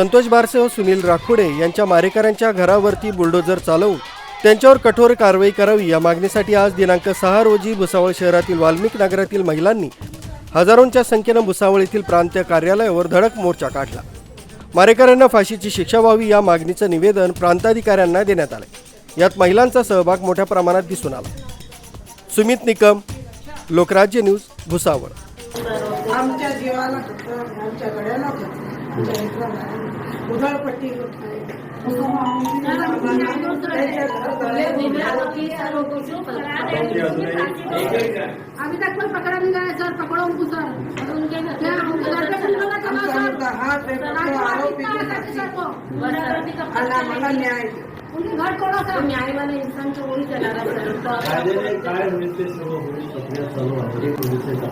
संतोष बारसे व सुनील राखुडे यांच्या मारेकऱ्यांच्या घरावरती बुलडोजर चालवून त्यांच्यावर कठोर कारवाई करावी या मागणीसाठी आज दिनांक सहा रोजी भुसावळ शहरातील वाल्मिक नगरातील महिलांनी हजारोंच्या संख्येनं भुसावळ येथील प्रांत कार्यालयावर धडक मोर्चा काढला. मारेकऱ्यांना फाशीची शिक्षा व्हावी या मागणीचं निवेदन प्रांताधिकाऱ्यांना देण्यात आलं यात महिलांचा सहभाग मोठ्या प्रमाणात दिसून आला. सुमित निकम लोकराज्य न्यूज भुसावळ. आमच्या जीवाला होतं आमच्या गड्याला होतं आमच्या लेकराला उधळपट्टी होत नाही. अभी तक कोई पकड़ा नहीं गया सर पकड़ो उनको सर. हा आरोपी न्याय. उनके घर तोड़ा सर. न्याय वाले इंसान को वही चला रहा सर